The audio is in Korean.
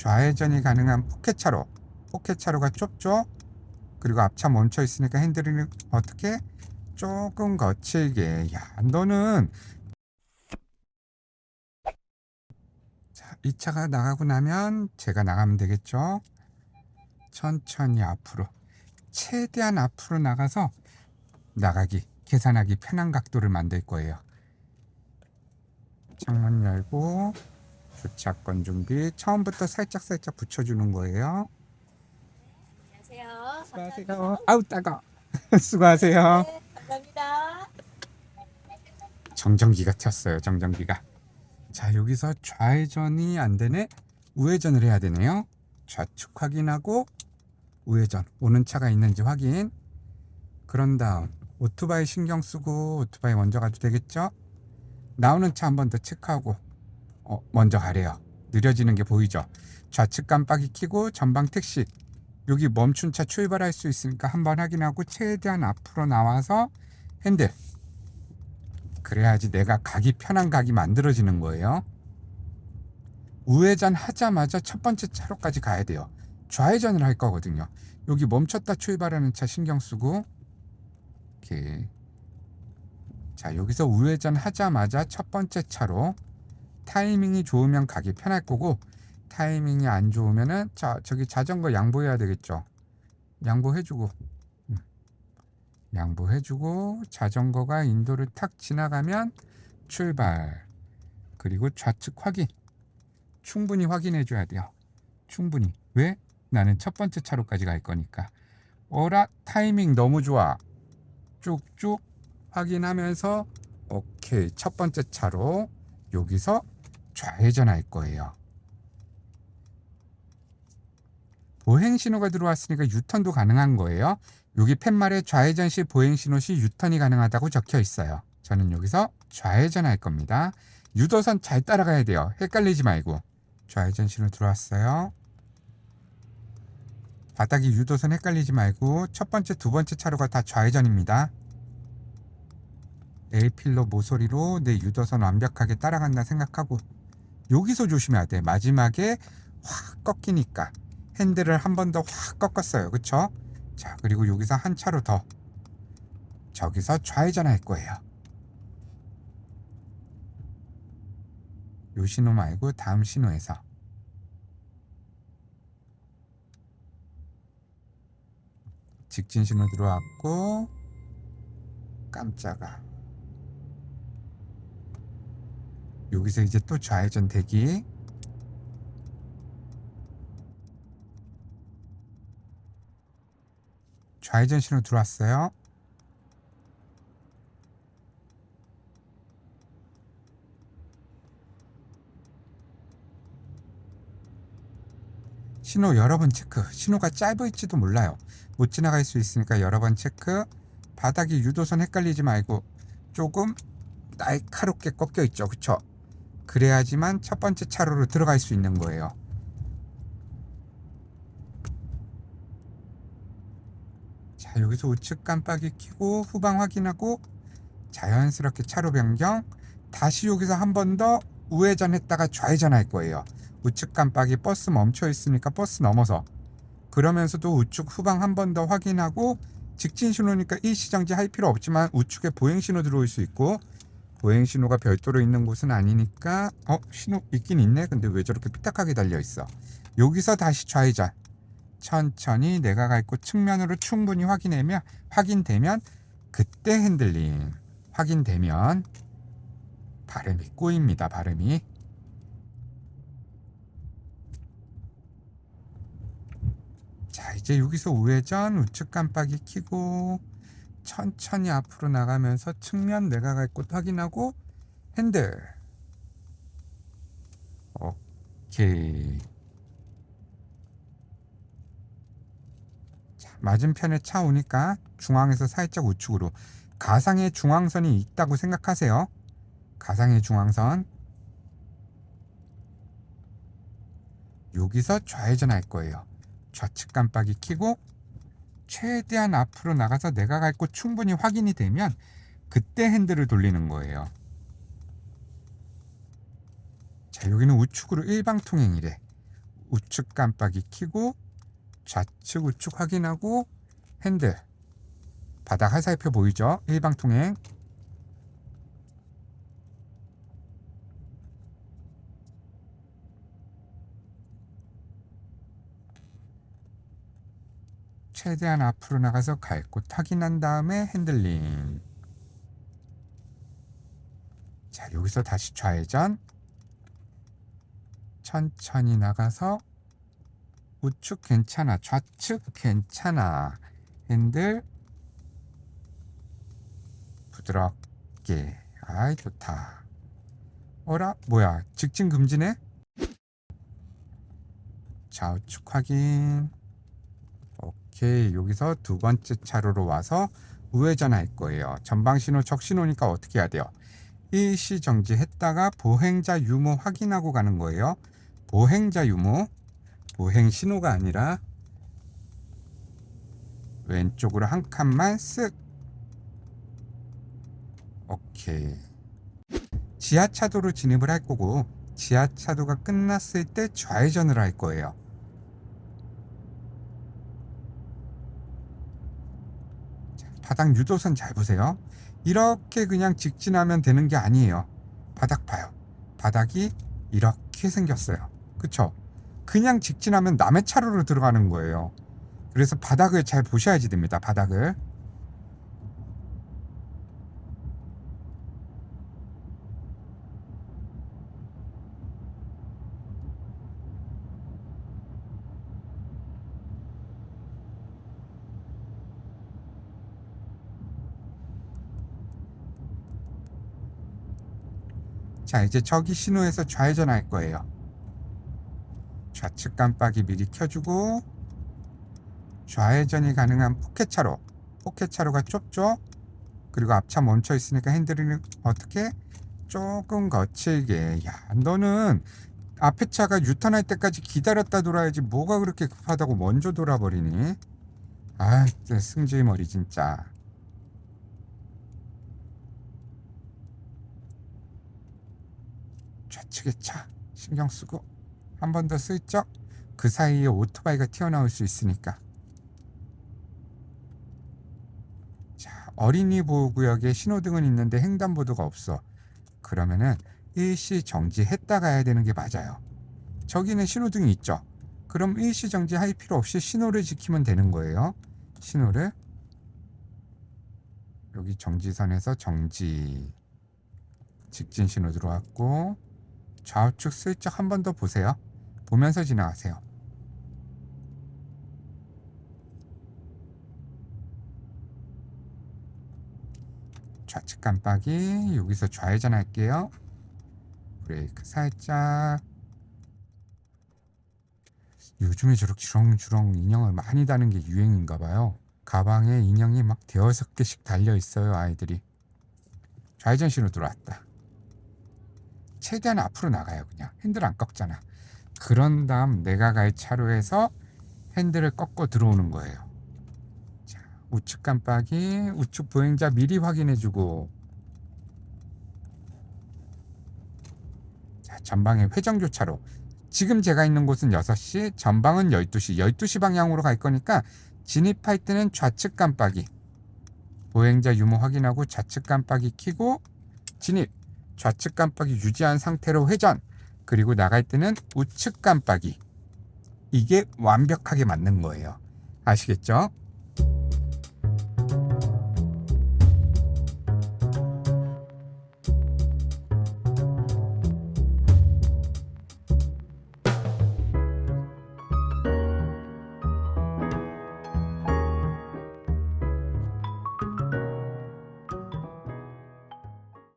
좌회전이 가능한 포켓차로 포켓차로가 좁죠? 그리고 앞차 멈춰 있으니까 핸들을 어떻게? 조금 거칠게. 야 너는 자, 이 차가 나가고 나면 제가 나가면 되겠죠? 천천히 앞으로 최대한 앞으로 나가서 나가기 계산하기 편한 각도를 만들 거예요. 창문 열고 주차권 준비 처음부터 살짝 살짝 붙여주는 거예요. 안녕하세요. 수고하세요. 아우 따가 수고하세요. 네, 감사합니다. 정전기가 튀었어요 정전기가. 자 여기서 좌회전이 안 되네. 우회전을 해야 되네요. 좌측 확인하고 우회전. 오는 차가 있는지 확인. 그런 다음 오토바이 신경 쓰고 오토바이 먼저 가도 되겠죠? 나오는 차 한 번 더 체크하고 어, 먼저 가래요. 느려지는 게 보이죠? 좌측 깜빡이 켜고 전방 택시. 여기 멈춘 차 출발할 수 있으니까 한번 확인하고 최대한 앞으로 나와서 핸들. 그래야지 내가 가기 편한 각이 만들어지는 거예요. 우회전 하자마자 첫 번째 차로까지 가야 돼요. 좌회전을 할 거거든요. 여기 멈췄다 출발하는 차 신경 쓰고. 이렇게 자 여기서 우회전 하자마자 첫 번째 차로 타이밍이 좋으면 가기 편할 거고 타이밍이 안 좋으면은 자 저기 자전거 양보해야 되겠죠. 양보해주고. 양보해주고 자전거가 인도를 탁 지나가면 출발. 그리고 좌측 확인. 충분히 확인해 줘야 돼요. 충분히. 왜? 나는 첫 번째 차로까지 갈 거니까. 어라 타이밍 너무 좋아. 쭉쭉 확인하면서 오케이 첫 번째 차로 여기서 좌회전할 거예요 보행 신호가 들어왔으니까 유턴도 가능한 거예요 여기 팻말에 좌회전 시 보행 신호 시 유턴이 가능하다고 적혀 있어요. 저는 여기서 좌회전 할 겁니다. 유도선 잘 따라가야 돼요. 헷갈리지 말고. 좌회전 신호 들어왔어요. 바닥이 유도선 헷갈리지 말고 첫 번째, 두 번째 차로가 다 좌회전입니다. L필러 모서리로 내 유도선 완벽하게 따라간다 생각하고 여기서 조심해야 돼. 마지막에 확 꺾이니까 핸들을 한 번 더 확 꺾었어요. 그쵸? 자 그리고 여기서 한 차로 더 저기서 좌회전 할 거예요 요 신호 말고 다음 신호에서 직진 신호 들어왔고 깜짝아 여기서 이제 또 좌회전 대기 좌회전 신호 들어왔어요. 신호 여러 번 체크. 신호가 짧을지도 몰라요. 못 지나갈 수 있으니까 여러 번 체크. 바닥이 유도선 헷갈리지 말고 조금 날카롭게 꺾여 있죠. 그쵸? 그래야지만 첫 번째 차로로 들어갈 수 있는 거예요. 자 여기서 우측 깜빡이 켜고 후방 확인하고 자연스럽게 차로 변경. 다시 여기서 한 번 더 우회전 했다가 좌회전 할 거예요. 우측 깜빡이 버스 멈춰 있으니까 버스 넘어서. 그러면서도 우측 후방 한 번 더 확인하고 직진 신호니까 일시정지 할 필요 없지만 우측에 보행 신호 들어올 수 있고 보행 신호가 별도로 있는 곳은 아니니까 어 신호 있긴 있네. 근데 왜 저렇게 삐딱하게 달려 있어? 여기서 다시 좌회전. 천천히 내가 갈곳 측면으로 충분히 확인하면 확인되면 그때 핸들링. 확인되면 발음이 꼬입니다 발음이. 자 이제 여기서 우회전 우측 깜빡이 켜고 천천히 앞으로 나가면서 측면 내가 갈곳 확인하고 핸들. 오케이. 자, 맞은편에 차 오니까 중앙에서 살짝 우측으로 가상의 중앙선이 있다고 생각하세요. 가상의 중앙선. 여기서 좌회전 할 거예요. 좌측 깜빡이 켜고 최대한 앞으로 나가서 내가 갈 곳 충분히 확인이 되면 그때 핸들을 돌리는 거예요. 자 여기는 우측으로 일방통행이래. 우측 깜빡이 켜고 좌측 우측 확인하고 핸들. 바닥 하살표 보이죠? 일방통행 최대한 앞으로 나가서 갈곳 확인한 다음에 핸들링. 자 여기서 다시 좌회전. 천천히 나가서 우측 괜찮아 좌측 괜찮아. 핸들 부드럽게. 아이 좋다. 어라 뭐야 직진 금지네? 좌우측 확인 오케이 여기서 두 번째 차로로 와서 우회전할 거예요. 전방 신호 적 신호니까 어떻게 해야 돼요? 일시 정지했다가 보행자 유무 확인하고 가는 거예요. 보행자 유무 보행 신호가 아니라 왼쪽으로 한 칸만 쓱. 오케이. 지하차도로 진입을 할 거고 지하차도가 끝났을 때 좌회전을 할 거예요 자, 바닥 유도선 잘 보세요. 이렇게 그냥 직진하면 되는 게 아니에요. 바닥 봐요. 바닥이 이렇게 생겼어요. 그쵸? 그냥 직진하면 남의 차로로 들어가는 거예요. 그래서 바닥을 잘 보셔야지 됩니다 바닥을 자 이제 저기 신호에서 좌회전 할 거예요. 좌측 깜빡이 미리 켜주고 좌회전이 가능한 포켓차로 포켓차로가 좁죠? 그리고 앞차 멈춰 있으니까 핸들을 어떻게? 조금 거칠게. 야 너는 앞에 차가 유턴할 때까지 기다렸다 돌아야지 뭐가 그렇게 급하다고 먼저 돌아버리니? 아 승질 머리 진짜 차 신경 쓰고 한 번 더 슬쩍 그 사이에 오토바이가 튀어나올 수 있으니까. 자 어린이 보호구역에 신호등은 있는데 횡단보도가 없어. 그러면은 일시 정지했다 가야 되는 게 맞아요. 저기는 신호등이 있죠. 그럼 일시 정지할 필요 없이 신호를 지키면 되는 거예요. 신호를 여기 정지선에서 정지. 직진 신호 들어왔고 좌우측 슬쩍 한 번 더 보세요. 보면서 지나가세요. 좌측 깜빡이 여기서 좌회전 할게요. 브레이크 살짝 요즘에 저렇게 주렁주렁 인형을 많이 다는 게 유행인가 봐요. 가방에 인형이 막 대여섯 개씩 달려 있어요, 아이들이. 좌회전 신호 들어왔다. 최대한 앞으로 나가요 그냥. 핸들 안 꺾잖아. 그런 다음 내가 갈 차로에서 핸들을 꺾고 들어오는 거예요. 자 우측 깜빡이 우측 보행자 미리 확인해주고. 자 전방에 회전교차로. 지금 제가 있는 곳은 6시 전방은 12시. 12시 방향으로 갈 거니까 진입할 때는 좌측 깜빡이. 보행자 유무 확인하고 좌측 깜빡이 켜고 진입 좌측 깜빡이 유지한 상태로 회전 그리고 나갈 때는 우측 깜빡이 이게 완벽하게 맞는 거예요 아시겠죠?